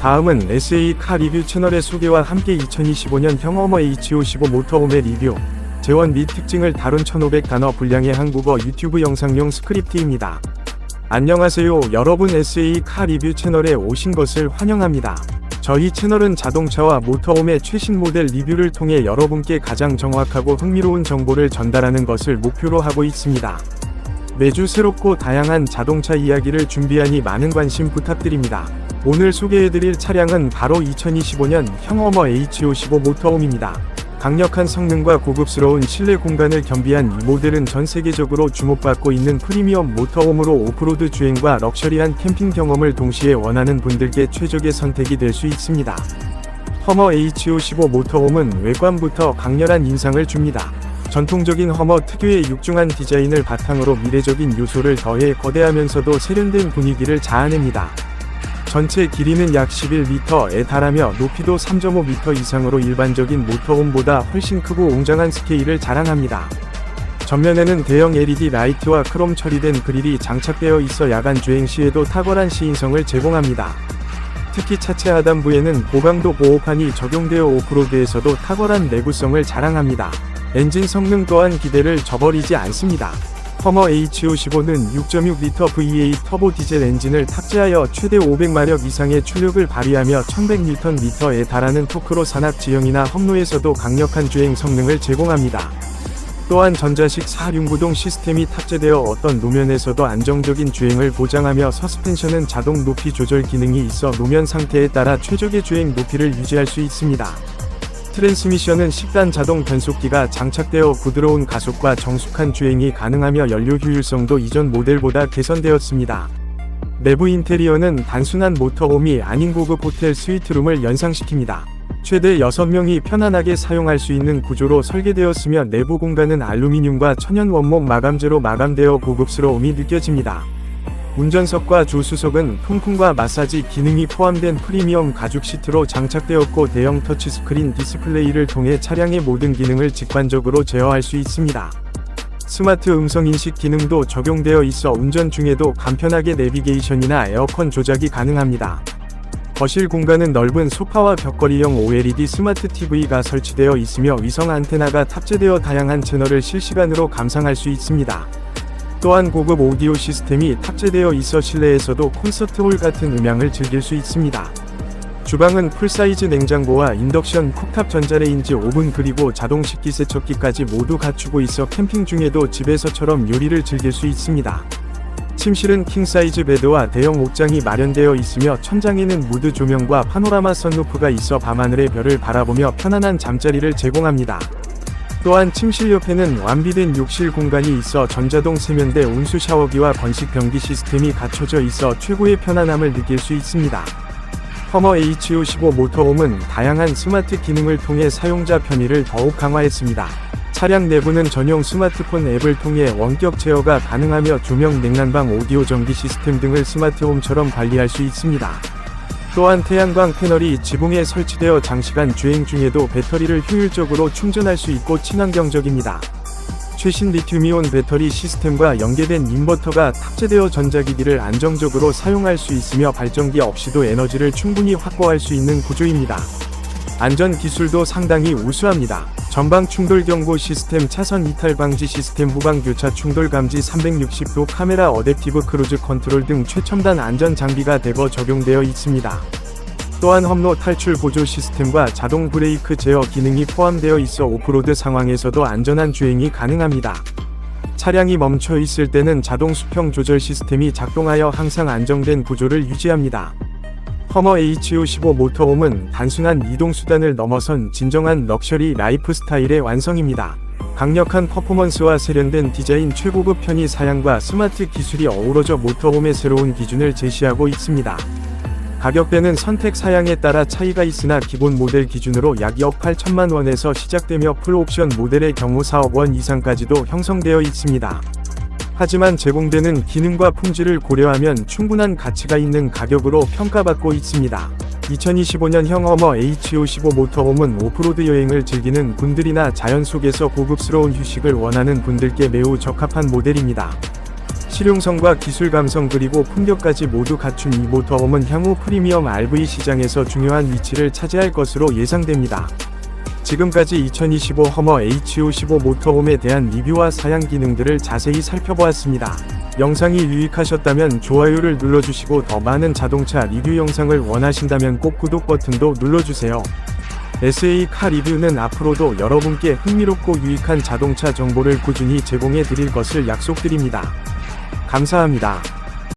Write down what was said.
다음은 SA 카 리뷰 채널의 소개와 함께 2025년 형어머 H55 모터홈의 리뷰, 재원 및 특징을 다룬 1500단어 분량의 한국어 유튜브 영상용 스크립트입니다. 안녕하세요 여러분 SA 카 리뷰 채널에 오신 것을 환영합니다. 저희 채널은 자동차와 모터홈의 최신 모델 리뷰를 통해 여러분께 가장 정확하고 흥미로운 정보를 전달하는 것을 목표로 하고 있습니다. 매주 새롭고 다양한 자동차 이야기를 준비하니 많은 관심 부탁드립니다. 오늘 소개해드릴 차량은 바로 2025년 형어머 H55 모터홈입니다. 강력한 성능과 고급스러운 실내 공간을 겸비한 이 모델은 전 세계적으로 주목받고 있는 프리미엄 모터홈으로 오프로드 주행과 럭셔리한 캠핑 경험을 동시에 원하는 분들께 최적의 선택이 될 수 있습니다. 허머 H55 모터홈은 외관부터 강렬한 인상을 줍니다. 전통적인 허머 특유의 육중한 디자인을 바탕으로 미래적인 요소를 더해 거대하면서도 세련된 분위기를 자아냅니다. 전체 길이는 약 11m에 달하며 높이도 3.5m 이상으로 일반적인 모터홈보다 훨씬 크고 웅장한 스케일을 자랑합니다. 전면에는 대형 LED 라이트와 크롬 처리된 그릴이 장착되어 있어 야간 주행 시에도 탁월한 시인성을 제공합니다. 특히 차체 하단부에는 고강도 보호판이 적용되어 오프로드에서도 탁월한 내구성을 자랑합니다. 엔진 성능 또한 기대를 저버리지 않습니다. 허머 H55는 6.6L V8 터보 디젤 엔진을 탑재하여 최대 500마력 이상의 출력을 발휘하며 1100Nm에 달하는 토크로 산악 지형이나 험로에서도 강력한 주행 성능을 제공합니다. 또한 전자식 4륜구동 시스템이 탑재되어 어떤 노면에서도 안정적인 주행을 보장하며 서스펜션은 자동 높이 조절 기능이 있어 노면 상태에 따라 최적의 주행 높이를 유지할 수 있습니다. 트랜스미션은 10단 자동 변속기가 장착되어 부드러운 가속과 정숙한 주행이 가능하며 연료 효율성도 이전 모델보다 개선되었습니다. 내부 인테리어는 단순한 모터홈이 아닌 고급 호텔 스위트룸을 연상시킵니다. 최대 6명이 편안하게 사용할 수 있는 구조로 설계되었으며 내부 공간은 알루미늄과 천연 원목 마감재로 마감되어 고급스러움이 느껴집니다. 운전석과 조수석은 통풍과 마사지 기능이 포함된 프리미엄 가죽 시트로 장착되었고 대형 터치스크린 디스플레이를 통해 차량의 모든 기능을 직관적으로 제어할 수 있습니다. 스마트 음성 인식 기능도 적용되어 있어 운전 중에도 간편하게 내비게이션이나 에어컨 조작이 가능합니다. 거실 공간은 넓은 소파와 벽걸이형 OLED 스마트 TV가 설치되어 있으며 위성 안테나가 탑재되어 다양한 채널을 실시간으로 감상할 수 있습니다. 또한 고급 오디오 시스템이 탑재되어 있어 실내에서도 콘서트홀 같은 음향을 즐길 수 있습니다. 주방은 풀사이즈 냉장고와 인덕션 쿡탑 전자레인지 오븐 그리고 자동 식 기 세척기까지 모두 갖추고 있어 캠핑 중에도 집에서처럼 요리를 즐길 수 있습니다. 침실은 킹사이즈 베드와 대형 옥장이 마련되어 있으며 천장에는 무드 조명과 파노라마 선루프가 있어 밤하늘의 별을 바라보며 편안한 잠자리를 제공합니다. 또한 침실 옆에는 완비된 욕실 공간이 있어 전자동 세면대 온수 샤워기와 건식 변기 시스템이 갖춰져 있어 최고의 편안함을 느낄 수 있습니다. 허머 H55 모터홈은 다양한 스마트 기능을 통해 사용자 편의를 더욱 강화했습니다. 차량 내부는 전용 스마트폰 앱을 통해 원격 제어가 가능하며 조명, 냉난방, 오디오 전기 시스템 등을 스마트홈처럼 관리할 수 있습니다. 또한 태양광 패널이 지붕에 설치되어 장시간 주행 중에도 배터리를 효율적으로 충전할 수 있고 친환경적입니다. 최신 리튬이온 배터리 시스템과 연계된 인버터가 탑재되어 전자기기를 안정적으로 사용할 수 있으며 발전기 없이도 에너지를 충분히 확보할 수 있는 구조입니다. 안전 기술도 상당히 우수합니다. 전방 충돌 경보 시스템, 차선 이탈 방지 시스템, 후방 교차 충돌 감지 360도 카메라 어댑티브 크루즈 컨트롤 등 최첨단 안전 장비가 대거 적용되어 있습니다. 또한 험로 탈출 보조 시스템과 자동 브레이크 제어 기능이 포함되어 있어 오프로드 상황에서도 안전한 주행이 가능합니다. 차량이 멈춰 있을 때는 자동 수평 조절 시스템이 작동하여 항상 안정된 구조를 유지합니다. 허머 H55 모터홈은 단순한 이동수단을 넘어선 진정한 럭셔리 라이프 스타일의 완성입니다. 강력한 퍼포먼스와 세련된 디자인 최고급 편의 사양과 스마트 기술이 어우러져 모터홈의 새로운 기준을 제시하고 있습니다. 가격대는 선택 사양에 따라 차이가 있으나 기본 모델 기준으로 약 2억 8천만 원에서 시작되며 풀옵션 모델의 경우 4억 원 이상까지도 형성되어 있습니다. 하지만 제공되는 기능과 품질을 고려하면 충분한 가치가 있는 가격으로 평가받고 있습니다. 2025년형 허머 H55 모터홈은 오프로드 여행을 즐기는 분들이나 자연 속에서 고급스러운 휴식을 원하는 분들께 매우 적합한 모델입니다. 실용성과 기술 감성 그리고 품격까지 모두 갖춘 이 모터홈은 향후 프리미엄 RV 시장에서 중요한 위치를 차지할 것으로 예상됩니다. 지금까지 2025 허머 H55 모터홈에 대한 리뷰와 사양 기능들을 자세히 살펴보았습니다. 영상이 유익하셨다면 좋아요를 눌러주시고 더 많은 자동차 리뷰 영상을 원하신다면 꼭 구독 버튼도 눌러주세요. SA 카 리뷰는 앞으로도 여러분께 흥미롭고 유익한 자동차 정보를 꾸준히 제공해 드릴 것을 약속드립니다. 감사합니다.